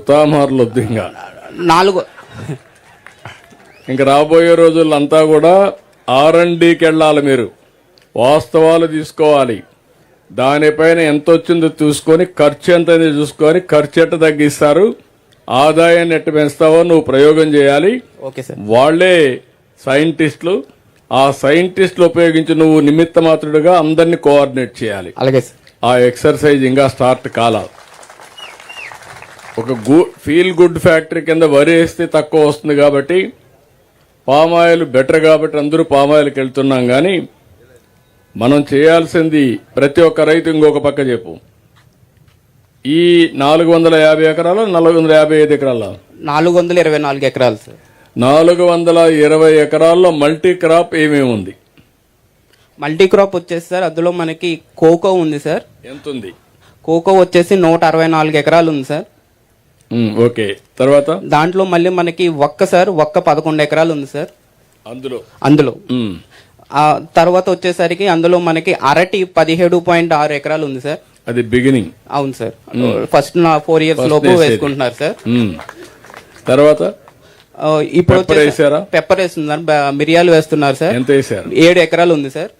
ఉతామారులు వద్దు ఇంకా నాలుగు. ఇంక రాబోయే రోజుల్లో అంతా కూడా ఆర్ అండ్ డికి వెళ్ళాలి మీరు. వాస్తవాలు తీసుకోవాలి. దానిపైన ఎంత వచ్చిందో చూసుకొని ఖర్చు ఎంత చూసుకొని ఖర్చు ఎట్ట తగ్గిస్తారు ఆదాయాన్ని ఎట్ట పెంచుతావో నువ్వు ప్రయోగం చేయాలి. Okay sir. వాళ్ళే సైంటిస్టులు. ఆ సైంటిస్టులు ఉపయోగించి నువ్వు నిమిత్త మాత్రుడుగా అందరినీ కోఆర్డినేట్ చేయాలి. అలాగే ఆ ఎక్సర్సైజ్ ఇంకా స్టార్ట్ కాల ఒక గు ఫీల్ గుడ్ ఫ్యాక్టరీ కింద వరి వేస్తే తక్కువ వస్తుంది కాబట్టి పామాయిల్ బెటర్ కాబట్టి అందరూ పామాయిల్కి వెళ్తున్నాం కానీ మనం చేయాల్సింది ప్రతి ఒక్క రైతు ఇంకొక పక్క చెప్పు. ఈ నాలుగు వందల యాభై ఎకరాలు నాలుగు వందల యాభై ఐదు ఎకరాల? నాలుగు వందల ఇరవై నాలుగు ఎకరాలు సార్. నాలుగు వందల ఇరవై ఎకరాల్లో మల్టీ క్రాప్ ఏమేమి ఉంది? మల్టీ క్రాప్ వచ్చేసి సార్ అందులో మనకి కోకో ఉంది సార్. ఎంత ఉంది కోకో వచ్చేసి నూట అరవై నాలుగు ఎకరాలు ఉంది సార్. ఓకే. తర్వాత? దాంట్లో మళ్ళీ మనకి ఒక్క సార్ ఒక్క పదకొండు ఎకరాలు ఉంది సార్. అందులో? అందులో. ఆ తర్వాత వచ్చేసరికి అందులో మనకి అరటి పదిహేడు పాయింట్ ఆరు ఎకరాలు ఉంది సార్. అది బిగినింగ్ అవును సార్. ఫస్ట్ నా ఫోర్ ఇయర్స్ లోపు. వేసుకుంటున్నారు సార్. తర్వాత? ఇప్పుడు? పెప్పర్ వేస్తున్నారు మిరియాలు వేస్తున్నారు సార్. ఎంత వేసారు? ఏడు ఎకరాలు ఉంది సార్.